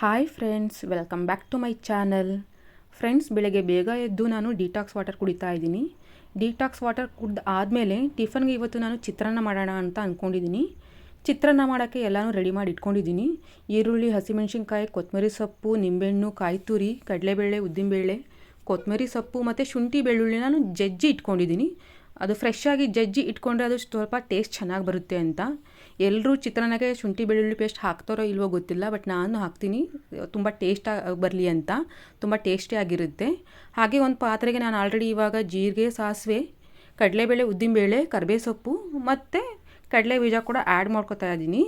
Hi friends welcome back to my channel friends ಬೆಳಗ್ಗೆ ಬೇಗ ಎದ್ದು ನಾನು ಡಿಟಾಕ್ಸ್ ವಾಟರ್ ಕುಡಿತಾ ಇದ್ದೀನಿ. ಡಿಟಾಕ್ಸ್ ವಾಟರ್ ಕುಡ್ದು ಆದಮೇಲೆ ಟಿಫನ್ಗೆ ಇವತ್ತು ನಾನು ಚಿತ್ರಾನ್ನ ಮಾಡೋಣ ಅಂತ ಅಂದ್ಕೊಂಡಿದ್ದೀನಿ ಚಿತ್ರಾನ್ನ ಮಾಡೋಕ್ಕೆ ಎಲ್ಲನೂ ರೆಡಿ ಮಾಡಿ ಇಟ್ಕೊಂಡಿದ್ದೀನಿ. ಈರುಳ್ಳಿ, ಹಸಿಮೆಣಸಿನ್ಕಾಯಿ ಕೊತ್ತಂಬರಿ ಸೊಪ್ಪು, ನಿಂಬೆಹಣ್ಣು ಕಾಯಿ ತುರಿ ಕಡಲೆಬೇಳೆ, ಉದ್ದಿನಬೇಳೆ ಕೊತ್ತಂಬರಿ ಸೊಪ್ಪು ಮತ್ತು ಶುಂಠಿ ಬೆಳ್ಳುಳ್ಳಿ ನಾನು ಜಜ್ಜಿ ಇಟ್ಕೊಂಡಿದ್ದೀನಿ. ಅದು ಫ್ರೆಶ್ ಆಗಿ ಜಜ್ಜಿ ಇಟ್ಕೊಂಡ್ರೆ ಅದು ಸ್ವಲ್ಪ ಟೇಸ್ಟ್ ಚೆನ್ನಾಗಿ ಬರುತ್ತೆ ಅಂತ. ಎಲ್ಲರೂ ಚಿತ್ರಾನ್ನಕ್ಕೆ ಶುಂಠಿ ಬೆಳ್ಳುಳ್ಳಿ ಪೇಸ್ಟ್ ಹಾಕ್ತಾರೋ ಇಲ್ವೋ ಗೊತ್ತಿಲ್ಲ ಬಟ್ ನಾನು ಹಾಕ್ತೀನಿ. ತುಂಬ ಟೇಸ್ಟ್ ಬರಲಿ ಅಂತ. ತುಂಬ ಟೇಸ್ಟಿಯಾಗಿರುತ್ತೆ ಹಾಗೆ ಒಂದು ಪಾತ್ರೆಗೆ ನಾನು ಆಲ್ರೆಡಿ ಇವಾಗ ಜೀರಿಗೆ, ಸಾಸಿವೆ, ಕಡಲೆಬೇಳೆ, ಉದ್ದಿನಬೇಳೆ ಕರಿಬೇವು ಸೊಪ್ಪು ಮತ್ತು ಕಡಲೆ ಬೀಜ ಕೂಡ ಆ್ಯಡ್ ಮಾಡ್ಕೊತಾ ಇದ್ದೀನಿ.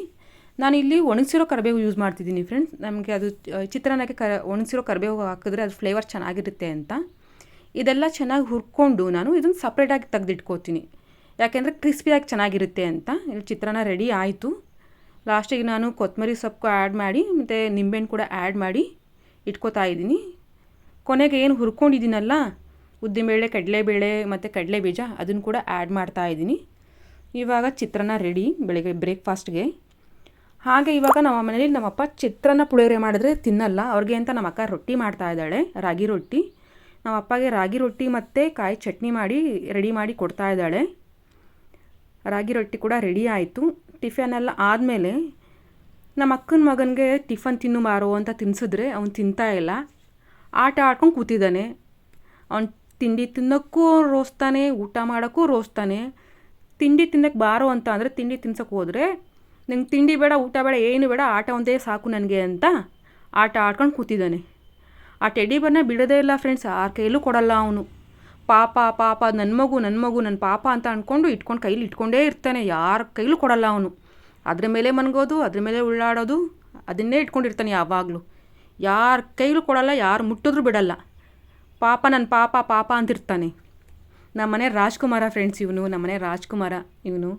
ನಾನು ಇಲ್ಲಿ ಒಣಗಿಸಿರೋ ಕರಿಬೇವು ಯೂಸ್ ಮಾಡ್ತಿದ್ದೀನಿ ಫ್ರೆಂಡ್ಸ್ ನಮಗೆ ಅದು ಚಿತ್ರಾನ್ನಕ್ಕೆ ಕ, ಒಣಗಿಸಿರೋ ಕರಿಬೇವು ಹಾಕಿದ್ರೆ ಅದು ಫ್ಲೇವರ್ ಚೆನ್ನಾಗಿರುತ್ತೆ ಅಂತ. ಇದೆಲ್ಲ ಚೆನ್ನಾಗಿ ಹುರ್ಕೊಂಡು ನಾನು ಇದನ್ನು ಸಪ್ರೇಟಾಗಿ ತೆಗೆದಿಟ್ಕೋತೀನಿ. ಯಾಕೆಂದರೆ ಕ್ರಿಸ್ಪಿಯಾಗಿ ಚೆನ್ನಾಗಿರುತ್ತೆ ಅಂತ. ಇಲ್ಲಿ ಚಿತ್ರಾನ್ನ ರೆಡಿ ಆಯಿತು. ಲಾಸ್ಟಿಗೆ ನಾನು ಕೊತ್ತಂಬರಿ ಸೊಪ್ಪು ಆ್ಯಡ್ ಮಾಡಿ, ಮತ್ತು ನಿಂಬೆಹಣ್ಣು ಕೂಡ ಆ್ಯಡ್ ಮಾಡಿ ಇಟ್ಕೋತಾ ಇದ್ದೀನಿ. ಕೊನೆಗೆ ಏನು ಹುರ್ಕೊಂಡಿದ್ದೀನಲ್ಲ, ಉದ್ದಿನಬೇಳೆ, ಕಡಲೆಬೇಳೆ, ಮತ್ತು ಕಡಲೆ ಬೀಜ ಅದನ್ನು ಕೂಡ ಆ್ಯಡ್ ಮಾಡ್ತಾ ಇದ್ದೀನಿ. ಇವಾಗ ಚಿತ್ರಾನ್ನ ರೆಡಿ ಬೆಳಗ್ಗೆ ಬ್ರೇಕ್ಫಾಸ್ಟ್ಗೆ ಹಾಗೆ ಇವಾಗ ನಮ್ಮ ಮನೇಲಿ ನಮ್ಮಪ್ಪ ಚಿತ್ರಾನ್ನ ಪುಳಿಯೋರೆ ಮಾಡಿದ್ರೆ ತಿನ್ನಲ್ಲ. ಅವ್ರಿಗೆ ಅಂತ ನಮ್ಮ ಅಕ್ಕ ರೊಟ್ಟಿ ಮಾಡ್ತಾ ಇದ್ದಾಳೆ, ರಾಗಿ ರೊಟ್ಟಿ. ನಮ್ಮ ಅಪ್ಪಗೆ ರಾಗಿ ರೊಟ್ಟಿ ಮತ್ತು ಕಾಯಿ ಚಟ್ನಿ ಮಾಡಿ ರೆಡಿ ಮಾಡಿ ಕೊಡ್ತಾ ಇದ್ದಾಳೆ. ರಾಗಿ ರೊಟ್ಟಿ ಕೂಡ ರೆಡಿ ಆಯಿತು. ಟಿಫನ್ ಎಲ್ಲ ಆದಮೇಲೆ ನಮ್ಮ ಅಕ್ಕನ ಮಗನಿಗೆ ಟಿಫನ್ ತಿನ್ನು ಮಾರೋ ಅಂತ ತಿನ್ಸಿದ್ರೆ ಅವ್ನು ತಿಂತಾ ಇಲ್ಲ. ಆಟ ಆಡ್ಕೊಂಡು ಕೂತಿದ್ದಾನೆ. ಅವ್ನು ತಿಂಡಿ ತಿನ್ನೋಕ್ಕೂ ರೋಸ್ತಾನೆ, ಊಟ ಮಾಡೋಕ್ಕೂ ರೋಸ್ತಾನೆ. ತಿಂಡಿ ತಿನ್ನಕ್ಕೆ ಬಾರೋ ಅಂತ ಅಂದರೆ ತಿಂಡಿ ತಿನ್ಸೋಕ್ಕೆ ಹೋದರೆ ನಂಗೆ ತಿಂಡಿ ಬೇಡ, ಊಟ ಬೇಡ, ಏನು ಬೇಡ, ಆಟ ಒಂದೇ ಸಾಕು ನನಗೆ ಅಂತ ಆಟ ಆಡ್ಕೊಂಡು ಕೂತಿದ್ದಾನೆ. ಆ ಟೆಡಿ ಬರ್ನ ಬಿಡೋದೇ ಇಲ್ಲ ಫ್ರೆಂಡ್ಸ್ ಆ ಕೈಲೂ ಕೊಡಲ್ಲ ಅವನು. ಪಾಪ ಪಾಪ ನನ್ನ ಮಗು ನನ್ನ ಮಗು ನನ್ನ ಪಾಪ ಅಂತ ಅಂದ್ಕೊಂಡು ಇಟ್ಕೊಂಡು ಕೈಲಿ ಇಟ್ಕೊಂಡೇ ಇರ್ತಾನೆ. ಯಾರ ಕೈಲೂ ಕೊಡಲ್ಲ ಅವನು. ಅದ್ರ ಮೇಲೆ ಮನ್ಗೋದು, ಅದ್ರ ಮೇಲೆ ಉಳ್ಳಾಡೋದು, ಅದನ್ನೇ ಇಟ್ಕೊಂಡಿರ್ತಾನೆ ಯಾವಾಗಲೂ. ಯಾರ ಕೈಲೂ ಕೊಡಲ್ಲ, ಯಾರು ಮುಟ್ಟಿದ್ರೂ ಬಿಡಲ್ಲ. ಪಾಪ ನನ್ನ ಪಾಪ ಪಾಪ ಅಂತಿರ್ತಾನೆ. ನಮ್ಮನೆ ರಾಜ್ಕುಮಾರ ಫ್ರೆಂಡ್ಸ್ ಇವನು ನಮ್ಮನೆ ರಾಜ್ಕುಮಾರ ಇವನು.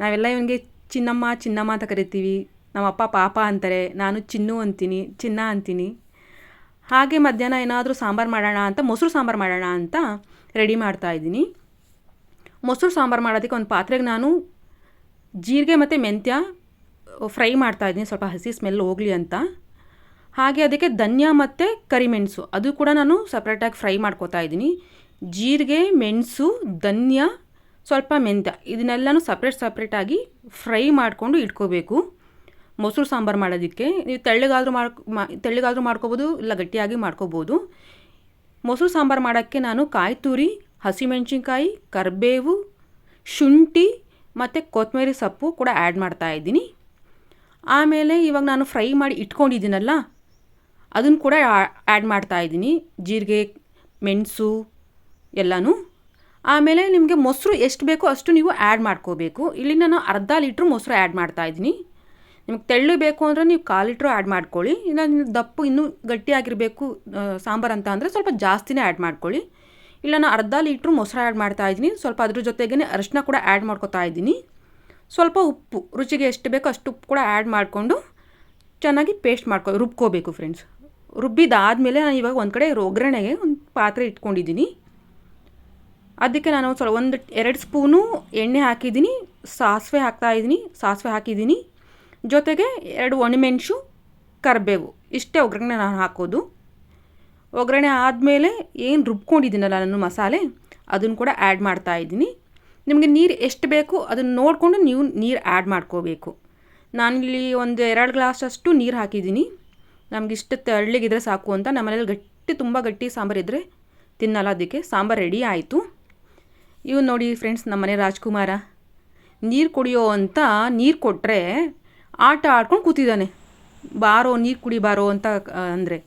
ನಾವೆಲ್ಲ ಇವನಿಗೆ ಚಿನ್ನಮ್ಮ ಚಿನ್ನಮ್ಮ ಅಂತ ಕರಿತೀವಿ. ನಮ್ಮಪ್ಪ ಪಾಪ ಅಂತಾರೆ, ನಾನು ಚಿನ್ನು ಅಂತೀನಿ, ಚಿನ್ನ ಅಂತೀನಿ. ಹಾಗೆ ಮಧ್ಯಾಹ್ನ ಏನಾದರೂ ಸಾಂಬಾರು ಮಾಡೋಣ ಅಂತ, ಮೊಸರು ಸಾಂಬಾರು ಮಾಡೋಣ ಅಂತ ರೆಡಿ ಮಾಡ್ತಾ ಇದ್ದೀನಿ. ಮೊಸರು ಸಾಂಬಾರು ಮಾಡೋದಕ್ಕೆ ಒಂದು ಪಾತ್ರೆಗೆ ನಾನು ಜೀರಿಗೆ ಮತ್ತು ಮೆಂತ್ಯ ಫ್ರೈ ಮಾಡ್ತಾ ಇದ್ದೀನಿ. ಸ್ವಲ್ಪ ಹಸಿ ಸ್ಮೆಲ್ ಹೋಗಲಿ ಅಂತ. ಹಾಗೆ ಅದಕ್ಕೆ ಧನ್ಯ ಮತ್ತು ಕರಿಮೆಣಸು ಅದು ಕೂಡ ನಾನು ಸಪ್ರೇಟಾಗಿ ಫ್ರೈ ಮಾಡ್ಕೋತಾ ಇದ್ದೀನಿ. ಜೀರಿಗೆ, ಮೆಣಸು, ಧನ್ಯ, ಸ್ವಲ್ಪ ಮೆಂತ್ಯ, ಇದನ್ನೆಲ್ಲನೂ ಸಪ್ರೇಟ್ ಸಪ್ರೇಟಾಗಿ ಫ್ರೈ ಮಾಡಿಕೊಂಡು ಇಟ್ಕೋಬೇಕು. ಮೊಸರು ಸಾಂಬಾರು ಮಾಡೋದಕ್ಕೆ, ನೀವು ತೆಳ್ಳಗಾದರೂ ಮಾಡ್ಕೊ ತೆಳ್ಳಗಾದರೂ ಮಾಡ್ಕೋಬೋದು, ಇಲ್ಲ ಗಟ್ಟಿಯಾಗಿ ಮಾಡ್ಕೋಬೋದು. ಮೊಸರು ಸಾಂಬಾರು ಮಾಡೋಕ್ಕೆ ನಾನು ಕಾಯಿ ತುರಿ, ಹಸಿಮೆಣ್ಸಿನ್ಕಾಯಿ, ಕರಿಬೇವು, ಶುಂಠಿ ಮತ್ತು ಕೊತ್ತಂಬರಿ ಸೊಪ್ಪು ಕೂಡ ಆ್ಯಡ್ ಮಾಡ್ತಾ ಇದ್ದೀನಿ. ಆಮೇಲೆ ಇವಾಗ ನಾನು ಫ್ರೈ ಮಾಡಿ ಇಟ್ಕೊಂಡಿದ್ದೀನಲ್ಲ, ಅದನ್ನು ಕೂಡ ಆ್ಯಡ್ ಮಾಡ್ತಾ ಇದ್ದೀನಿ. ಜೀರಿಗೆ, ಮೆಣಸು ಎಲ್ಲನೂ. ಆಮೇಲೆ ನಿಮಗೆ ಮೊಸರು ಎಷ್ಟು ಬೇಕೋ ಅಷ್ಟು ನೀವು ಆ್ಯಡ್ ಮಾಡ್ಕೋಬೇಕು. ಇಲ್ಲಿ ನಾನು ಅರ್ಧ ಲೀಟ್ರ್ ಮೊಸರು ಆ್ಯಡ್ ಮಾಡ್ತಾ ಇದ್ದೀನಿ. ನಿಮಗೆ ತೆಳ್ಳು ಬೇಕು ಅಂದರೆ ನೀವು ಕಾಲು ಲೀಟ್ರು ಆ್ಯಡ್ ಮಾಡ್ಕೊಳ್ಳಿ. ಇಲ್ಲ ದಪ್ಪು ಇನ್ನೂ ಗಟ್ಟಿಯಾಗಿರಬೇಕು ಸಾಂಬಾರು ಅಂತ ಅಂದರೆ ಸ್ವಲ್ಪ ಜಾಸ್ತಿನೇ ಆ್ಯಡ್ ಮಾಡ್ಕೊಳ್ಳಿ. ಇಲ್ಲ ನಾನು ಅರ್ಧ ಲೀಟ್ರು ಮೊಸರು ಆ್ಯಡ್ ಮಾಡ್ತಾ ಇದ್ದೀನಿ. ಸ್ವಲ್ಪ ಅದ್ರ ಜೊತೆಗೇ ಅರಿಶಿನ ಕೂಡ ಆ್ಯಡ್ ಮಾಡ್ಕೊತಾ ಇದ್ದೀನಿ. ಸ್ವಲ್ಪ ಉಪ್ಪು, ರುಚಿಗೆ ಎಷ್ಟು ಬೇಕೋ ಅಷ್ಟು ಉಪ್ಪು ಕೂಡ ಆ್ಯಡ್ ಮಾಡಿಕೊಂಡು ಚೆನ್ನಾಗಿ ಪೇಸ್ಟ್ ಮಾಡ್ಕೊ, ರುಬ್ಕೋಬೇಕು ಫ್ರೆಂಡ್ಸ್. ರುಬ್ಬಿದಾದಮೇಲೆ ನಾನು ಇವಾಗ ಒಂದು ಕಡೆ ಒಗ್ಗರಣೆಗೆ ಒಂದು ಪಾತ್ರೆ ಇಟ್ಕೊಂಡಿದ್ದೀನಿ. ಅದಕ್ಕೆ ನಾನು ಸ್ವಲ್ಪ ಒಂದು, ಎರಡು ಸ್ಪೂನು ಎಣ್ಣೆ ಹಾಕಿದ್ದೀನಿ. ಸಾಸಿವೆ ಹಾಕ್ತಾಯಿದ್ದೀನಿ ಸಾಸಿವೆ ಹಾಕಿದ್ದೀನಿ. ಜೊತೆಗೆ ಎರಡು ಒಣಮೆಣಸು, ಕರಿಬೇವು. ಇಷ್ಟೇ ಒಗ್ಗರಣೆ ನಾನು ಹಾಕೋದು. ಒಗ್ಗರಣೆ ಆದಮೇಲೆ ಏನು ರುಬ್ಕೊಂಡಿದ್ದೀನಲ್ಲ ನಾನು ಮಸಾಲೆ, ಅದನ್ನು ಕೂಡ ಆ್ಯಡ್ ಮಾಡ್ತಾ ಇದ್ದೀನಿ. ನಿಮಗೆ ನೀರು ಎಷ್ಟು ಬೇಕು ಅದನ್ನು ನೋಡಿಕೊಂಡು ನೀವು ನೀರು ಆ್ಯಡ್ ಮಾಡ್ಕೋಬೇಕು. ನಾನಿಲ್ಲಿ ಒಂದು ಎರಡು ಗ್ಲಾಸಷ್ಟು ನೀರು ಹಾಕಿದ್ದೀನಿ. ನಮಗೆ ಇಷ್ಟು ತೆಳ್ಳಗಿದ್ರೆ ಸಾಕು ಅಂತ. ನಮ್ಮನೇಲಿ ಗಟ್ಟಿ, ತುಂಬ ಗಟ್ಟಿ ಸಾಂಬಾರು ಇದ್ದರೆ ತಿನ್ನಲ್ಲ ಅದಕ್ಕೆ. ಸಾಂಬಾರು ರೆಡಿ ಆಯಿತು. ಇವು ನೋಡಿ ಫ್ರೆಂಡ್ಸ್ ನಮ್ಮನೆ ರಾಜ್ಕುಮಾರ. ನೀರು ಕುಡಿಯೋ ಅಂತ ನೀರು ಕೊಟ್ಟರೆ ಆಟ ಆಡ್ಕೊಂಡು ಕೂತಿದ್ದಾನೆ. ಬಾರೋ, ನೀರು ಕುಡಿ ಬಾರೋ ಅಂತ ಅಂದರೆ.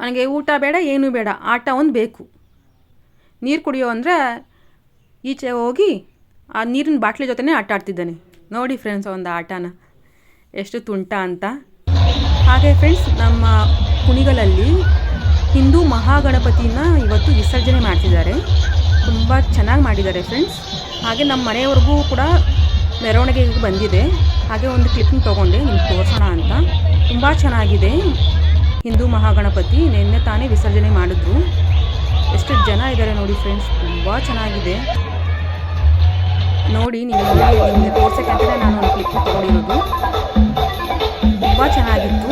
ನನಗೆ ಊಟ ಬೇಡ, ಏನೂ ಬೇಡ, ಆಟ ಒಂದು ಬೇಕು. ನೀರು ಕುಡಿಯೋ ಅಂದರೆ ಈಚೆ ಹೋಗಿ ಆ ನೀರಿನ ಬಾಟ್ಲಿ ಜೊತೆನೇ ಆಟ ಆಡ್ತಿದ್ದಾನೆ. ನೋಡಿ ಫ್ರೆಂಡ್ಸ್ ಒಂದು ಆಟನ. ಎಷ್ಟು ತುಂಟ ಅಂತ. ಹಾಗೆ ಫ್ರೆಂಡ್ಸ್, ನಮ್ಮ ಕುಣಿಗಳಲ್ಲಿ ಹಿಂದೂ ಮಹಾಗಣಪತಿನ ಇವತ್ತು ವಿಸರ್ಜನೆ ಮಾಡ್ತಿದ್ದಾರೆ. ತುಂಬ ಚೆನ್ನಾಗಿ ಮಾಡಿದ್ದಾರೆ ಫ್ರೆಂಡ್ಸ್. ಹಾಗೆ ನಮ್ಮ ಮನೆಯವ್ರಿಗೂ ಕೂಡ ಮೆರವಣಿಗೆಗೆ ಬಂದಿದೆ. ಹಾಗೆ ಒಂದು ಕ್ಲಿಪ್ನ ತೊಗೊಂಡೆ, ನಿಮ್ಗೆ ತೋರಿಸೋಣ ಅಂತ. ತುಂಬ ಚೆನ್ನಾಗಿದೆ. ಹಿಂದೂ ಮಹಾಗಣಪತಿ ನಿನ್ನೆ ತಾನೇ ವಿಸರ್ಜನೆ ಮಾಡಿದ್ರು. ಎಷ್ಟು ಜನ ಇದ್ದಾರೆ ನೋಡಿ ಫ್ರೆಂಡ್ಸ್ ತುಂಬ ಚೆನ್ನಾಗಿದೆ. ನೋಡಿ, ನಿಮಗೆ ನಿಮಗೆ ಅಂತಲೇ ನಾನು ಒಂದು ಕ್ಲಿಪ್ ತೊಗೊಂಡಿರೋದು. ತುಂಬ ಚೆನ್ನಾಗಿತ್ತು.